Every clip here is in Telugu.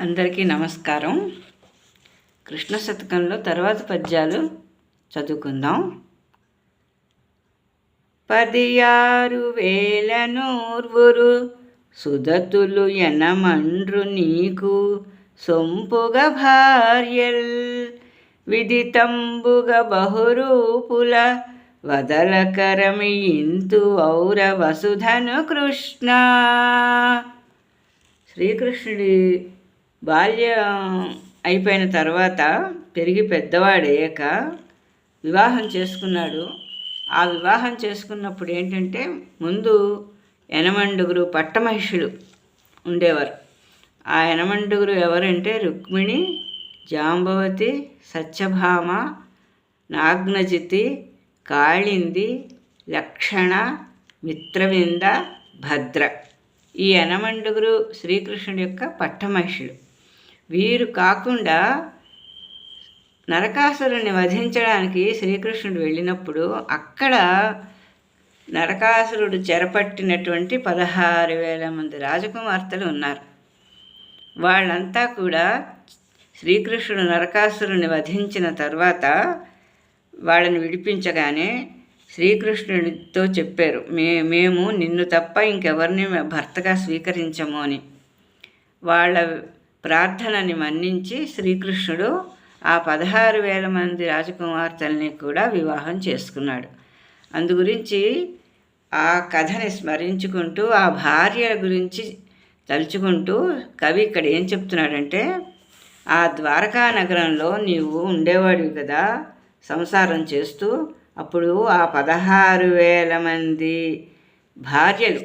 అందరికీ నమస్కారం. కృష్ణ శతకంలో తర్వాత పద్యాలు చదువుకుందాం. పదియారు వేల నూర్వురు సుదతులు ఎనమండ్రు నీకు సొంపుగ భార్యల్ విదితంబుగ బహురూపుల వదలకరమి ఇంతు ఔర వసుధను కృష్ణ. శ్రీకృష్ణుడి బాల్యం అయిపోయిన తర్వాత పెరిగి పెద్దవాడయ్యాక వివాహం చేసుకున్నాడు. ఆ వివాహం చేసుకున్నప్పుడు ఏంటంటే ముందు యనమండుగురు పట్టమహిషులు ఉండేవారు. ఆ యనమండుగురు ఎవరంటే రుక్మిణి జాంబవతి సత్యభామ నాగ్నజితి కాళింది లక్షణ మిత్రవింద భద్ర. ఈ యనమండుగురు శ్రీకృష్ణుడి యొక్క పట్టమహిషులు. వీరు కాకుండా నరకాసురుణ్ణి వధించడానికి శ్రీకృష్ణుడు వెళ్ళినప్పుడు అక్కడ నరకాసురుడు చెరపట్టినటువంటి పదహారు వేల మంది రాజకుమార్తెలు ఉన్నారు. వాళ్ళంతా కూడా శ్రీకృష్ణుడు నరకాసురుని వధించిన తర్వాత వాళ్ళని విడిపించగానే శ్రీకృష్ణుడితో చెప్పారు మే మేము నిన్ను తప్ప ఇంకెవరిని భర్తగా స్వీకరించము అని. వాళ్ళ ప్రార్థనని మన్నించి శ్రీకృష్ణుడు ఆ పదహారు వేల మంది రాజకుమార్తెల్ని కూడా వివాహం చేసుకున్నాడు. అందుగురించి ఆ కథని స్మరించుకుంటూ ఆ భార్యల గురించి తలుచుకుంటూ కవి ఇక్కడ ఏం చెప్తున్నాడంటే ఆ ద్వారకా నగరంలో నీవు ఉండేవాడివి కదా సంసారం చేస్తూ అప్పుడు ఆ పదహారు వేల మంది భార్యలు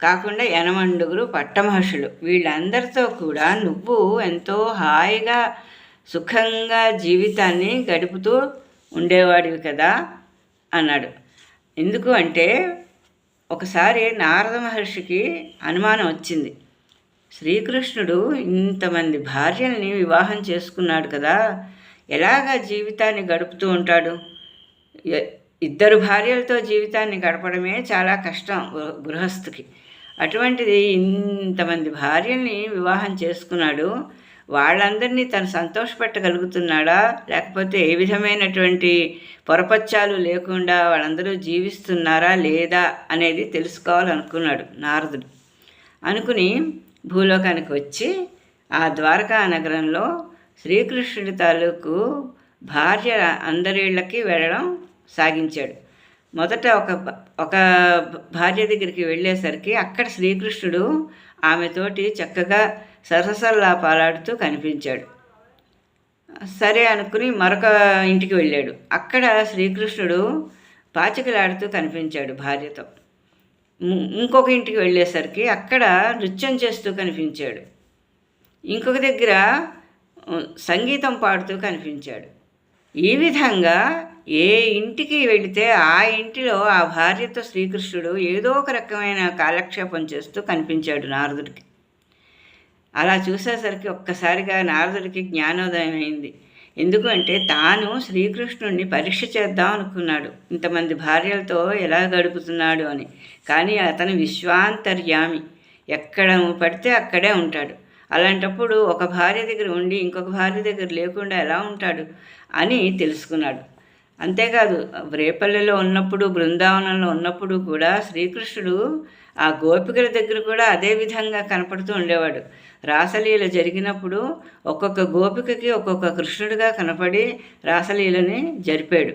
కాకుండా యనమండుగురు పట్టమహర్షులు. వీళ్ళందరితో కూడా నువ్వు ఎంతో హాయిగా సుఖంగా జీవితాన్ని గడుపుతూ ఉండేవాడివి కదా అన్నాడు. ఎందుకు అంటే ఒకసారి నారద మహర్షికి అనుమానం వచ్చింది. శ్రీకృష్ణుడు ఇంతమంది భార్యల్ని వివాహం చేసుకున్నాడు కదా ఎలాగా జీవితాన్ని గడుపుతూ ఉంటాడు? ఇద్దరు భార్యలతో జీవితాన్ని గడపడమే చాలా కష్టం గృహస్థుకి. అటువంటిది ఇంతమంది భార్యల్ని వివాహం చేసుకున్నాడు. వాళ్ళందరినీ తను సంతోషపెట్టగలుగుతున్నాడా? లేకపోతే ఏ విధమైనటువంటి పొరపచ్చాలు లేకుండా వాళ్ళందరూ జీవిస్తున్నారా లేదా అనేది తెలుసుకోవాలనుకున్నాడు నారదుడు. అనుకుని భూలోకానికి వచ్చి ఆ ద్వారకా నగరంలో శ్రీకృష్ణుడి తాలూకు భార్య అందరిళ్ళకి వెళ్ళడం సాగించాడు. మొదట ఒక ఒక భార్య దగ్గరికి వెళ్ళేసరికి అక్కడ శ్రీకృష్ణుడు ఆమెతోటి చక్కగా సరసల్లా పాలాడుతూ కనిపించాడు. సరే అనుకుని మరొక ఇంటికి వెళ్ళాడు. అక్కడ శ్రీకృష్ణుడు పాచికలాడుతూ కనిపించాడు భార్యతో. ఇంకొక ఇంటికి వెళ్ళేసరికి అక్కడ నృత్యం చేస్తూ కనిపించాడు. ఇంకొక దగ్గర సంగీతం పాడుతూ కనిపించాడు. ఈ విధంగా ఏ ఇంటికి వెళితే ఆ ఇంటిలో ఆ భార్యతో శ్రీకృష్ణుడు ఏదో ఒక రకమైన కాలక్షేపం చేస్తూ కనిపించాడు నారదుడికి. అలా చూసేసరికి ఒక్కసారిగా నారదుడికి జ్ఞానోదయం అయింది. ఎందుకంటే తాను శ్రీకృష్ణుడిని పరీక్ష చేద్దాం అనుకున్నాడు. ఇంతమంది భార్యలతో ఎలా గడుపుతున్నాడు అని. కానీ అతను విశ్వాంతర్యామి. ఎక్కడ పడితే అక్కడే ఉంటాడు. అలాంటప్పుడు ఒక భార్య దగ్గర ఉండి ఇంకొక భార్య దగ్గర లేకుండా ఎలా ఉంటాడు అని తెలుసుకున్నాడు. అంతేకాదు రేపల్లెలో ఉన్నప్పుడు బృందావనంలో ఉన్నప్పుడు కూడా శ్రీకృష్ణుడు ఆ గోపికల దగ్గర కూడా అదే విధంగా కనపడుతూ ఉండేవాడు. రాసలీల జరిగినప్పుడు ఒక్కొక్క గోపికకి ఒక్కొక్క కృష్ణుడిగా కనపడి రాసలీలని జరిపాడు.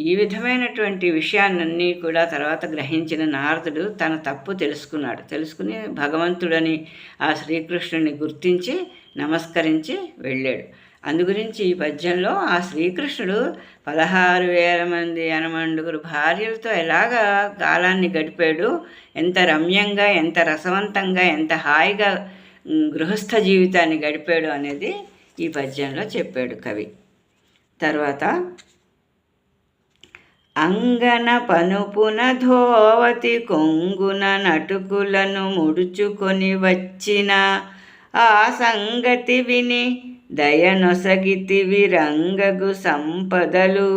ఈ విధమైనటువంటి విషయాలన్నీ కూడా తర్వాత గ్రహించిన నారదుడు తన తప్పు తెలుసుకున్నాడు. తెలుసుకుని భగవంతుడని ఆ శ్రీకృష్ణుని గుర్తించి నమస్కరించి వెళ్ళాడు. అందుగురించి ఈ పద్యంలో ఆ శ్రీకృష్ణుడు పదహారు వేల మంది అనమండుగురు భార్యలతో ఎలాగా కాలాన్ని గడిపాడు? ఎంత రమ్యంగా ఎంత రసవంతంగా ఎంత హాయిగా గృహస్థ జీవితాన్ని గడిపాడు అనేది ఈ పద్యంలో చెప్పాడు కవి. తర్వాత అంగన పనుపున ధోవతి కొంగున నటుకులను ముడుచుకొని వచ్చిన ఆ సంగతి విని దయనొసగితివి రంగగు సంపదలు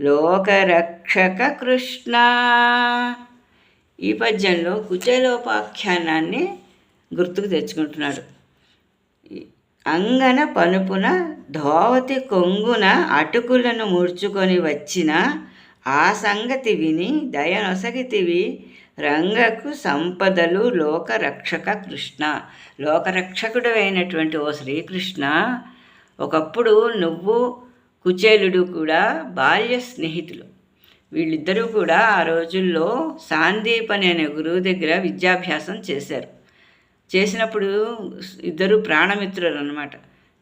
లోకరక్షక కృష్ణ. ఈ పద్యంలో కుచలోపాఖ్యానాన్ని గుర్తుకు తెచ్చుకుంటున్నాడు. అంగన పనుపున ధోవతి కొంగున అటుకులను ముడుచుకొని వచ్చిన ఆ సంగతి విని దయనొసగితివి రంగకు సంపదలు లోకరక్షక కృష్ణ. లోకరక్షకుడు అయినటువంటి ఓ శ్రీకృష్ణ ఒకప్పుడు నువ్వు కుచేలుడు కూడా బాల్య స్నేహితులు. వీళ్ళిద్దరూ కూడా ఆ రోజుల్లో సాందీపని అనే గురువు దగ్గర విద్యాభ్యాసం చేశారు. చేసినప్పుడు ఇద్దరు ప్రాణమిత్రులు అనమాట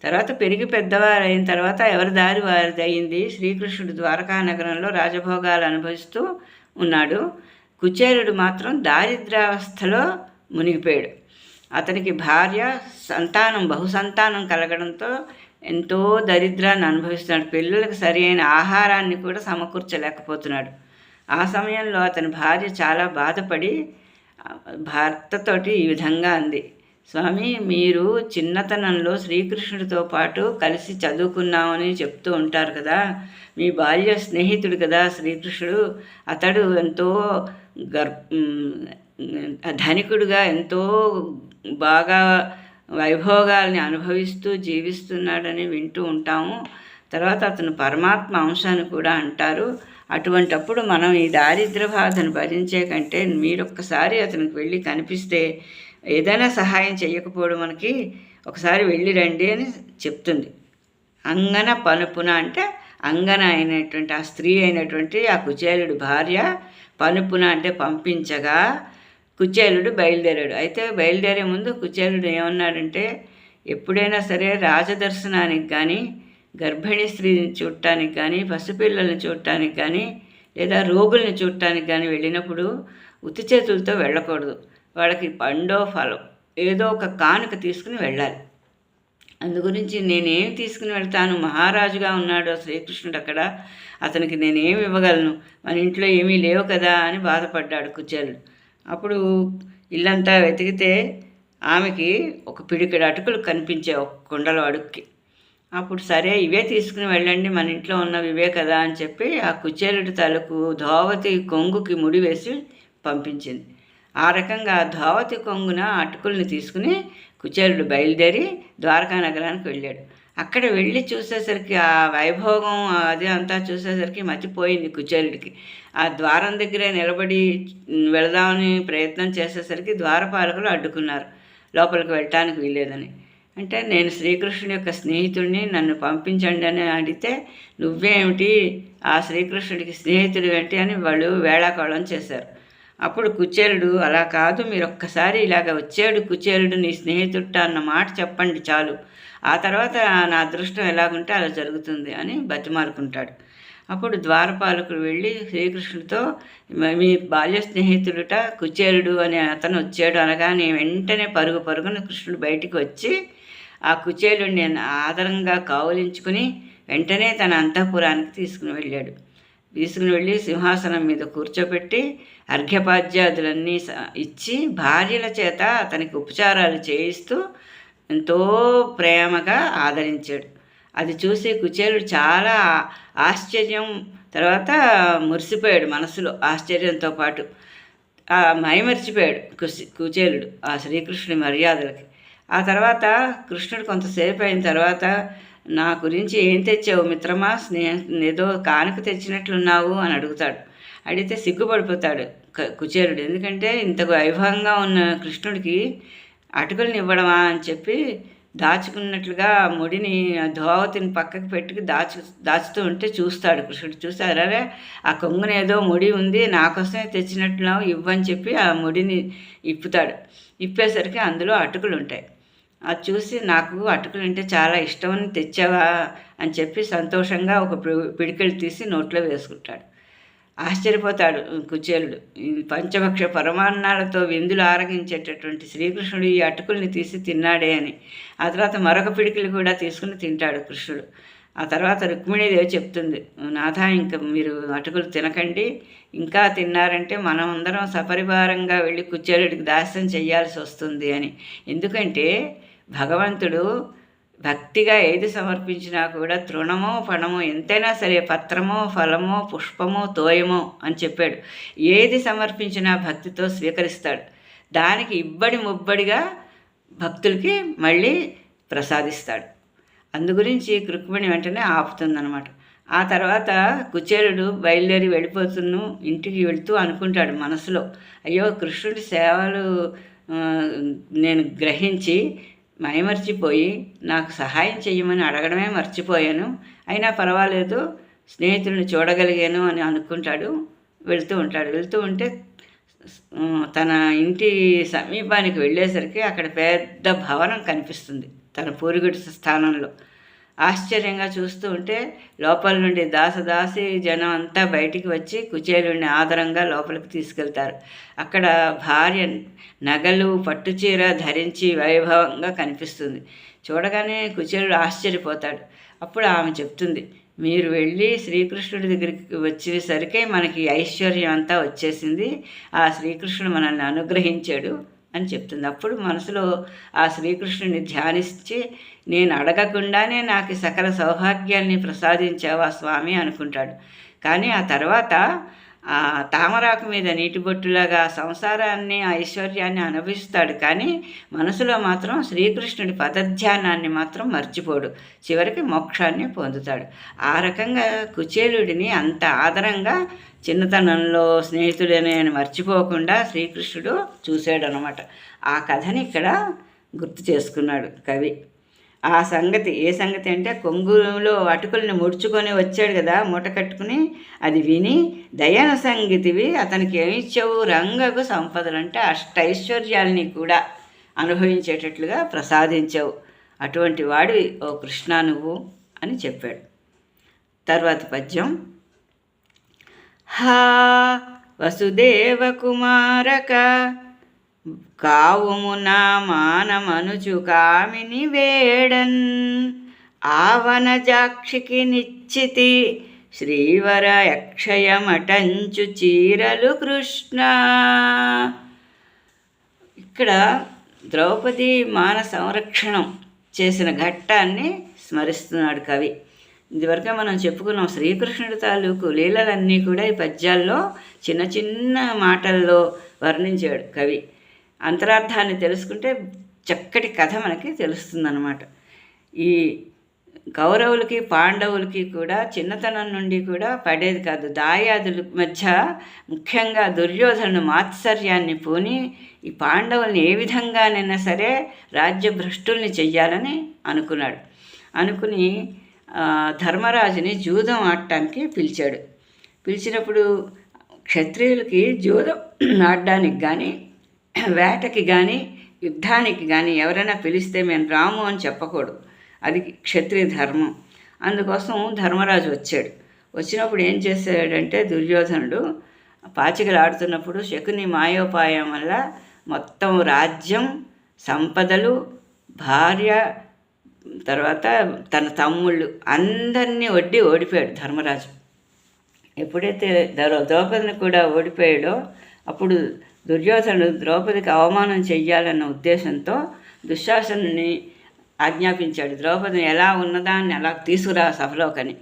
తర్వాత పెరిగి పెద్దవారు అయిన తర్వాత ఎవరి దారి వారిది అయింది శ్రీకృష్ణుడు ద్వారకా నగరంలో రాజభోగాలు అనుభవిస్తూ ఉన్నాడు. కుచేరుడు మాత్రం దారిద్రావస్థలో మునిగిపోయాడు. అతనికి భార్య సంతానం బహుసంతానం కలగడంతో ఎంతో దరిద్రాన్ని అనుభవిస్తున్నాడు. పిల్లలకు సరైన ఆహారాన్ని కూడా సమకూర్చలేకపోతున్నాడు. ఆ సమయంలో అతని భార్య చాలా బాధపడి భర్తతోటి ఈ విధంగా అంది. స్వామి మీరు చిన్నతనంలో శ్రీకృష్ణుడితో పాటు కలిసి చదువుకున్నామని చెప్తూ ఉంటారు కదా. మీ బాల్య స్నేహితుడు కదా శ్రీకృష్ణుడు. అతడు ఎంతో గర్ ధనికుడుగా ఎంతో బాగా వైభోగాల్ని అనుభవిస్తూ జీవిస్తున్నాడని వింటూ ఉంటాము. తర్వాత అతను పరమాత్మ అంశాన్ని కూడా అంటారు. అటువంటప్పుడు మనం ఈ దారిద్ర బాధను భరించే కంటే మీరొక్కసారి అతనికి వెళ్ళి కనిపిస్తే ఏదైనా సహాయం చేయకపోవడం మనకి ఒకసారి వెళ్ళి రండి అని చెప్తుంది. అంగన పనుపున అంటే అంగన అయినటువంటి ఆ స్త్రీ అయినటువంటి ఆ కుచేలుడు భార్య పనుపున అంటే పంపించగా కుచేలుడు బయలుదేరాడు. అయితే బయలుదేరే ముందు కుచేలుడు ఏమన్నాడంటే ఎప్పుడైనా సరే రాజదర్శనానికి కానీ గర్భిణీ స్త్రీని చూడటానికి కానీ పసిపిల్లల్ని చూడటానికి కానీ లేదా రోగుల్ని చూడటానికి కానీ వెళ్ళినప్పుడు ఉత్తి చేతులతో వెళ్ళకూడదు. వాళ్ళకి పండో ఫలం ఏదో ఒక కానుక తీసుకుని వెళ్ళాలి. అందు గురించి నేనేం తీసుకుని వెళ్తాను? మహారాజుగా ఉన్నాడు శ్రీకృష్ణుడు అక్కడ. అతనికి నేనేమి ఇవ్వగలను? మన ఇంట్లో ఏమీ లేవు కదా అని బాధపడ్డాడు కుచేలుడు అప్పుడు ఇల్లంతా వెతికితే ఆమెకి ఒక పిడికిడి అటుకులు కనిపించే ఒక కుండలో అడుక్కి. అప్పుడు సరే ఇవే తీసుకుని వెళ్ళండి మన ఇంట్లో ఉన్నవి ఇవే కదా అని చెప్పి ఆ కుచేలుడి తలకు ధోవతి కొంగుకి ముడి వేసి పంపించింది. ఆ రకంగా ధోవతి కొంగున అటుకుల్ని తీసుకుని కుచేరుడు బయలుదేరి ద్వారకా నగరానికి వెళ్ళాడు. అక్కడ వెళ్ళి చూసేసరికి ఆ వైభోగం అది అంతా చూసేసరికి మర్చిపోయింది కుచేరుడికి. ఆ ద్వారం దగ్గరే నిలబడి వెళదామని ప్రయత్నం చేసేసరికి ద్వారపాలకులు అడ్డుకున్నారు. లోపలికి వెళ్ళటానికి వీలేదని అంటే నేను శ్రీకృష్ణుడి యొక్క స్నేహితుడిని నన్ను పంపించండి అని అడిగితే నువ్వేమిటి? ఆ శ్రీకృష్ణుడికి స్నేహితుడు ఏంటి అని వాళ్ళు వేళాకోళం చేశారు. అప్పుడు కుచేలుడు అలా కాదు మీరు ఒక్కసారి ఇలాగ వచ్చాడు కుచేలుడు నీ స్నేహితుట్ట అన్న మాట చెప్పండి చాలు. ఆ తర్వాత నా అదృష్టం ఎలాగుంటే అలా జరుగుతుంది అని బతిమారుకుంటాడు అప్పుడు ద్వారపాలకుడు వెళ్ళి శ్రీకృష్ణుడితో మీ బాల్య స్నేహితుడుట కుచేరుడు అనే అతను వచ్చాడు అనగానే వెంటనే పరుగు పరుగున కృష్ణుడు బయటికి వచ్చి ఆ కుచేలుడిని ఆదరంగా కావులించుకుని వెంటనే తన అంతఃపురానికి తీసుకుని వెళ్ళాడు. తీసుకుని వెళ్ళి సింహాసనం మీద కూర్చోబెట్టి అర్ఘ్యపాద్యాదులన్నీ ఇచ్చి భార్యల చేత అతనికి ఉపచారాలు చేయిస్తూ ఎంతో ప్రేమగా ఆదరించాడు. అది చూసి కుచేలుడు చాలా ఆశ్చర్యం తర్వాత మురిసిపోయాడు మనసులో ఆశ్చర్యంతో పాటు. మైమర్చిపోయాడు కుసి కుచేలుడు ఆ శ్రీకృష్ణుని మర్యాదలకి. ఆ తర్వాత కృష్ణుడు కొంతసేపు అయిన తర్వాత నా గురించి ఏం తెచ్చావు మిత్రమా? స్నేహం ఏదో కానుక తెచ్చినట్లున్నావు అని అడుగుతాడు. అడిగితే సిగ్గుపడిపోతాడు కుచేరుడు. ఎందుకంటే ఇంత వైభవంగా ఉన్న కృష్ణుడికి అటుకులను ఇవ్వడమా అని చెప్పి దాచుకున్నట్లుగా ముడిని ధోవతిని పక్కకు పెట్టుకు దాచు దాచుతూ ఉంటే చూస్తాడు కృష్ణుడు. చూస్తారే ఆ కొంగున ఏదో ముడి ఉంది నాకోసమే తెచ్చినట్లున్నావు ఇవ్వని చెప్పి ఆ ముడిని ఇప్పుతాడు. ఇప్పేసరికి అందులో అటుకులు ఉంటాయి. అది చూసి నాకు అటుకులు అంటే చాలా ఇష్టమని తెచ్చావా అని చెప్పి సంతోషంగా ఒక పిడికెలు తీసి నోట్లో వేసుకుంటాడు. ఆశ్చర్యపోతాడు కుచేలుడు. పంచభక్ష పరమాన్నాలతో విందులు ఆరగించేటటువంటి శ్రీకృష్ణుడు ఈ అటుకుల్ని తీసి తిన్నాడే అని. ఆ తర్వాత మరొక పిడికిలు కూడా తీసుకుని తింటాడు కృష్ణుడు. ఆ తర్వాత రుక్మిణీదేవి చెప్తుంది నాథ ఇంకా మీరు అటుకులు తినకండి. ఇంకా తిన్నారంటే మనం అందరం సపరివారంగా వెళ్ళి కుచేలుడికి దాస్యం చేయాల్సి వస్తుంది అని. ఎందుకంటే భగవంతుడు భక్తిగా ఏది సమర్పించినా కూడా తృణమో ఫణమో ఎంతైనా సరే పత్రమో ఫలమో పుష్పమో తోయమో అని చెప్పాడు. ఏది సమర్పించినా భక్తితో స్వీకరిస్తాడు. దానికి ఇబ్బడి ముబ్బడిగా భక్తులకి మళ్ళీ ప్రసాదిస్తాడు. అందు గురించి కృక్మిణి వెంటనే ఆపుతుందనమాట ఆ తర్వాత కుచేరుడు బయలుదేరి వెళ్ళిపోతున్న ఇంటికి వెళుతూ అనుకుంటాడు మనసులో అయ్యో కృష్ణుడి సేవలు నేను గ్రహించి మైమర్చిపోయి నాకు సహాయం చెయ్యమని అడగడమే మర్చిపోయాను. అయినా పర్వాలేదు స్నేహితుడిని చూడగలిగాను అని అనుకుంటాడు. వెళ్తూ ఉంటాడు. వెళ్తూ ఉంటే తన ఇంటి సమీపానికి వెళ్ళేసరికి అక్కడ పెద్ద భవనం కనిపిస్తుంది. తన పూరిగుడి స్థానంలో. ఆశ్చర్యంగా చూస్తూ ఉంటే లోపల నుండి దాసదాసి జనం అంతా బయటికి వచ్చి కుచేలుని ఆదరంగా లోపలికి తీసుకెళ్తారు. అక్కడ భార్య నగలు పట్టుచీర ధరించి వైభవంగా కనిపిస్తుంది. చూడగానే కుచేలుడు ఆశ్చర్యపోతాడు. అప్పుడు ఆమె చెప్తుంది మీరు వెళ్ళి శ్రీకృష్ణుడి దగ్గరికి వచ్చేసరికి మనకి ఐశ్వర్యం అంతా వచ్చేసింది. ఆ శ్రీకృష్ణుడు మనల్ని అనుగ్రహించాడు. అని చెప్తుంది. అప్పుడు మనసులో ఆ శ్రీకృష్ణుని ధ్యానించి నేను అడగకుండానే నాకు సకల సౌభాగ్యాన్ని ప్రసాదించావా స్వామి అనుకుంటాడు. కానీ ఆ తర్వాత ఆ తామరాకు మీద నీటి బొట్టులాగా సంసారాన్ని ఐశ్వర్యాన్ని అనుభవిస్తాడు. కానీ మనసులో మాత్రం శ్రీకృష్ణుడి పదధ్యానాన్ని మాత్రం మర్చిపోడు. చివరికి మోక్షాన్ని పొందుతాడు. ఆ రకంగా కుచేలుడిని అంత ఆదరంగా చిన్నతనంలో స్నేహితుడనే మర్చిపోకుండా శ్రీకృష్ణుడు చూశాడు అనమాట ఆ కథని ఇక్కడ గుర్తు చేసుకున్నాడు కవి. ఆ సంగతి ఏ సంగతి అంటే కొంగులో అటుకుల్ని ముడుచుకొని వచ్చాడు కదా మూట కట్టుకుని అది విని దయన సంగతివి అతనికి ఏమిచ్చావు రంగకు సంపదలు అంటే అష్టైశ్వర్యాల్ని కూడా అనుభవించేటట్లుగా ప్రసాదించావు. అటువంటి వాడివి ఓ కృష్ణ నువ్వు అని చెప్పాడు. తర్వాత పద్యం హా వసుదేవ కుమారక కావుము నా మానమనుచు కామిని వేడన్ ఆవనజాక్షికి నిశ్చితి శ్రీవర యక్షయమటంచు చీరలు కృష్ణ. ఇక్కడ ద్రౌపది మాన సంరక్షణం చేసిన ఘట్టాన్ని స్మరిస్తున్నాడు కవి. ఇదివరకే మనం చెప్పుకున్నాం శ్రీకృష్ణుడి తాలూకు లీలలన్నీ కూడా ఈ పద్యాల్లో చిన్న చిన్న మాటల్లో వర్ణించాడు కవి. అంతరార్థాన్ని తెలుసుకుంటే చక్కటి కథ మనకి తెలుస్తుందన్నమాట. ఈ కౌరవులకి పాండవులకి కూడా చిన్నతనం నుండి కూడా పడేది కాదు. దాయాదుల మధ్య ముఖ్యంగా దుర్యోధను మాత్సర్యాన్ని పోని ఈ పాండవుల్ని ఏ విధంగానైనా సరే రాజ్యభ్రష్టుల్ని చెయ్యాలని అనుకున్నాడు. అనుకుని ధర్మరాజుని జూదం ఆడటానికి పిలిచాడు. పిలిచినప్పుడు క్షత్రియులకి జూదం ఆడడానికి కానీ వేటకి కానీ యుద్ధానికి కానీ ఎవరైనా పిలిస్తే మేము రాము అని చెప్పకూడదు. అది క్షత్రియ ధర్మం. అందుకోసం ధర్మరాజు వచ్చాడు. వచ్చినప్పుడు ఏం చేశాడంటే దుర్యోధనుడు పాచికలు ఆడుతున్నప్పుడు శకుని మాయోపాయం వల్ల మొత్తం రాజ్యం సంపదలు భార్య తర్వాత తన తమ్ముళ్ళు అందరినీ వడ్డి ఓడిపోయాడు ధర్మరాజు. ఎప్పుడైతే ద్రౌపదిని కూడా ఓడిపోయాడో అప్పుడు దుర్యోధనుడు ద్రౌపదికి అవమానం చెయ్యాలన్న ఉద్దేశంతో దుశ్శాసనుని ఆజ్ఞాపించాడు. ద్రౌపదిని ఎలా ఉన్నదాన్ని అలా తీసుకురా సభలోకని.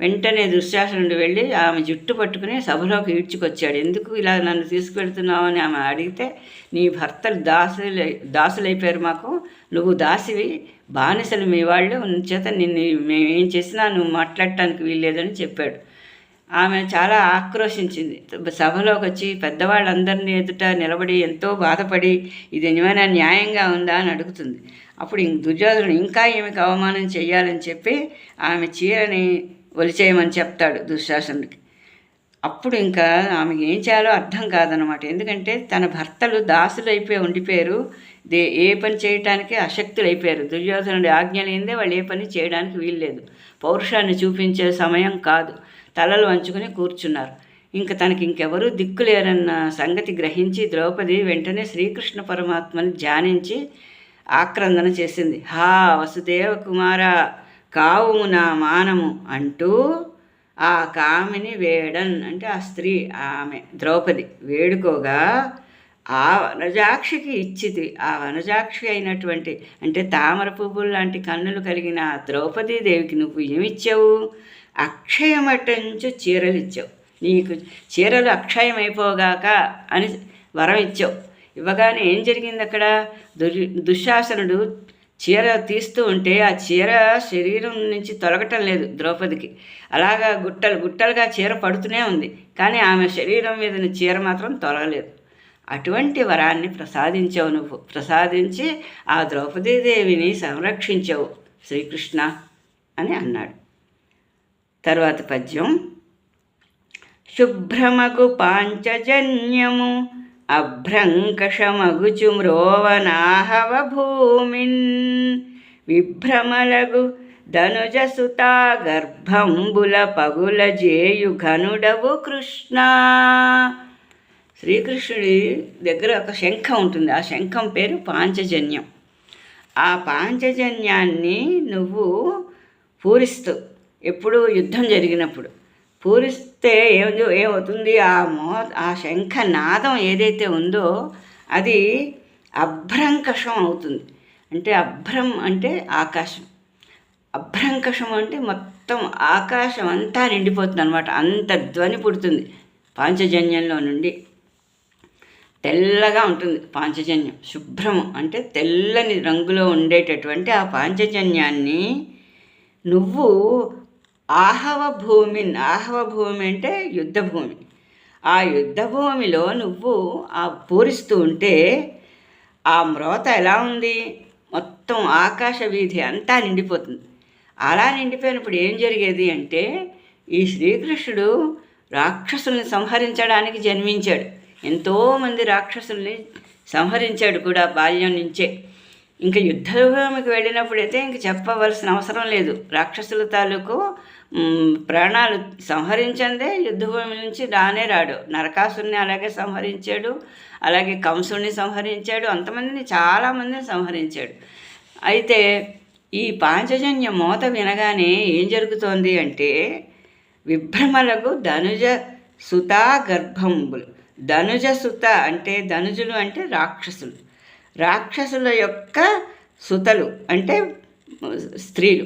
వెంటనే దుశ్శాసనుడు వెళ్ళి ఆమె జుట్టు పట్టుకుని సభలోకి ఈడ్చుకొచ్చాడు. ఎందుకు ఇలా నన్ను తీసుకెళ్తున్నావు అని ఆమె అడిగితే నీ భర్తలు దాసులై దాసులైపోయారు మాకు. నువ్వు దాసివి బానిసలు మీ వాళ్ళు చేత నిన్ను మేమేం చేసినా నువ్వు మాట్లాడటానికి వీల్లేదని చెప్పాడు. ఆమె చాలా ఆక్రోశించింది. సభలోకి వచ్చి పెద్దవాళ్ళందరినీ ఎదుట నిలబడి ఎంతో బాధపడి ఇది నిజమైన న్యాయంగా ఉందా అని అడుగుతుంది. అప్పుడు దుర్యోధనుడు ఇంకా ఈమెకు అవమానం చేయాలని చెప్పి ఆమె చీరని ఒలిచేయమని చెప్తాడు దుశ్శాసనుడికి. అప్పుడు ఇంకా ఆమెకి ఏం చేయాలో అర్థం కాదనమాట ఎందుకంటే తన భర్తలు దాసులు అయిపోయి ఉండిపోయారు. దే ఏ పని చేయటానికి అశక్తులు అయిపోయారు దుర్యోధనుడి ఆజ్ఞ వాళ్ళు ఏ పని చేయడానికి వీల్లేదు. పౌరుషాన్ని చూపించే సమయం కాదు. తలలు వంచుకుని కూర్చున్నారు. ఇంక తనకి ఇంకెవరూ దిక్కులేరన్న సంగతి గ్రహించి ద్రౌపది వెంటనే శ్రీకృష్ణ పరమాత్మని ధ్యానించి ఆక్రందన చేసింది. హా వసుదేవ కుమార కావుము నా మానము అంటూ ఆ కామిని వేడన్ అంటే ఆ స్త్రీ ఆమె ద్రౌపది వేడుకోగా ఆ వనజాక్షికి ఇచ్చితి. ఆ వనజాక్షి అయినటువంటి అంటే తామర పువ్వులు లాంటి కన్నులు కలిగిన ఆ ద్రౌపదీదేవికి నువ్వు ఏమిచ్చావు? అక్షయమటంచు చీరలు ఇచ్చావు నీకు చీరలు అక్షయమైపోగాక అని వరం ఇచ్చావు ఇవ్వగానే ఏం జరిగింది అక్కడ దుర్ దుశ్శాసనుడు చీర తీస్తూ ఉంటే ఆ చీర శరీరం నుంచి తొలగటం లేదు ద్రౌపదికి. అలాగా గుట్టలు గుట్టలుగా చీర పడుతూనే ఉంది. కానీ ఆమె శరీరం మీద చీర మాత్రం తొలగలేదు. అటువంటి వరాన్ని ప్రసాదించావు నువ్వు. ప్రసాదించి ఆ ద్రౌపదీదేవిని సంరక్షించావు శ్రీకృష్ణ అని అన్నాడు. తర్వాత పద్యం. శుభ్రమగు పాంచజన్యము అభ్రంకషమగుచు మ్రోవనాహవ భూమిన్ విభ్రమలగు ధనుజసుతా గర్భంబుల పగుల జేయు ఘనుడవు కృష్ణ. శ్రీకృష్ణుడి దగ్గర ఒక శంఖం ఉంటుంది. ఆ శంఖం పేరు పాంచజన్యం. ఆ పాంచజన్యాన్ని నువ్వు పూరిస్తూ ఎప్పుడు యుద్ధం జరిగినప్పుడు పూరిస్తే ఏమో ఏమవుతుంది? ఆ మో ఆ శంఖ నాదం ఏదైతే ఉందో అది అభ్రంకషం అవుతుంది. అంటే అభ్రం అంటే ఆకాశం. అభ్రంకషం అంటే మొత్తం ఆకాశం అంతా నిండిపోతుంది అనమాట అంత ధ్వని పుడుతుంది పాంచజన్యంలో నుండి. తెల్లగా ఉంటుంది పాంచజన్యం. శుభ్రము అంటే తెల్లని రంగులో ఉండేటటువంటి ఆ పాంచజన్యాన్ని నువ్వు ఆహవ భూమిన్ ఆహవ భూమి అంటే యుద్ధభూమి. ఆ యుద్ధ భూమిలో నువ్వు ఆ పూరిస్తూ ఉంటే ఆ మ్రోత ఎలా ఉంది? మొత్తం ఆకాశ వీధి అంతా నిండిపోతుంది. అలా నిండిపోయినప్పుడు ఏం జరిగేది అంటే ఈ శ్రీకృష్ణుడు రాక్షసుల్ని సంహరించడానికి జన్మించాడు. ఎంతోమంది రాక్షసుల్ని సంహరించాడు కూడా బాల్యం నుంచే. ఇంకా యుద్ధభూమికి వెళ్ళినప్పుడైతే ఇంక చెప్పవలసిన అవసరం లేదు. రాక్షసుల తాలూకు ప్రాణాలు సంహరించందే యుద్ధభూమి నుంచి రానే రాడు. నరకాసుని అలాగే సంహరించాడు అలాగే కంసుని సంహరించాడు అంతమందిని చాలామందిని సంహరించాడు. అయితే ఈ పాంచజన్య మోత వినగానే ఏం జరుగుతోంది అంటే విభ్రమలకు ధనుజ సుత గర్భంబులు. ధనుజ సుత అంటే ధనుజులు అంటే రాక్షసులు. రాక్షసుల యొక్క సుతలు అంటే స్త్రీలు.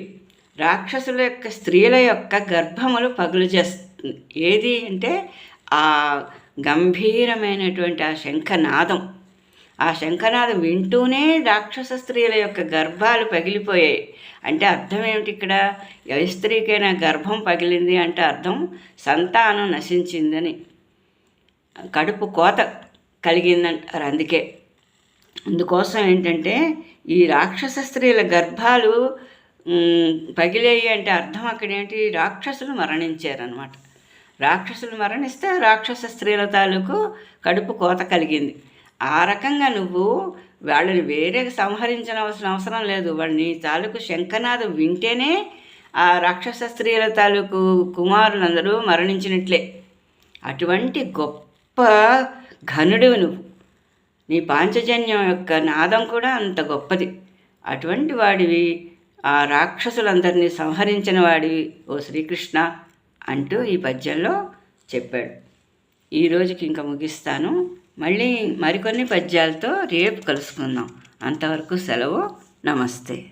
రాక్షసుల యొక్క స్త్రీల యొక్క గర్భములు పగులు చేస్తుంది ఏది అంటే ఆ గంభీరమైనటువంటి ఆ శంఖనాదం. ఆ శంఖనాదం వింటూనే రాక్షస స్త్రీల యొక్క గర్భాలు పగిలిపోయాయి. అంటే అర్థం ఏమిటి ఇక్కడ? ఏ స్త్రీకైనా గర్భం పగిలింది అంటే అర్థం సంతానం నశించిందని. కడుపు కోత కలిగిందంటారు అందుకే. అందుకోసం ఏంటంటే ఈ రాక్షస స్త్రీల గర్భాలు పగిలేయి అంటే అర్థం అక్కడేంటి? రాక్షసులు మరణించారనమాట రాక్షసులు మరణిస్తే రాక్షస స్త్రీల తాలూకు కడుపు కోత కలిగింది. ఆ రకంగా నువ్వు వాళ్ళని వేరే సంహరించిన అవసరం అవసరం లేదు. వాళ్ళని తాలూకు శంఖనాథం వింటేనే ఆ రాక్షస స్త్రీల తాలూకు కుమారులందరూ మరణించినట్లే. అటువంటి గొప్ప ఘనుడివి నువ్వు. నీ పాంచజన్యం యొక్క నాదం కూడా అంత గొప్పది. అటువంటి వాడివి ఆ రాక్షసులందరినీ సంహరించిన వాడివి ఓ శ్రీకృష్ణ అంటూ ఈ పద్యంలో చెప్పాడు. ఈ రోజుకి ఇంకా ముగిస్తాను. మళ్ళీ మరికొన్ని పద్యాలతో రేపు కలుసుకుందాం. అంతవరకు సెలవు. నమస్తే.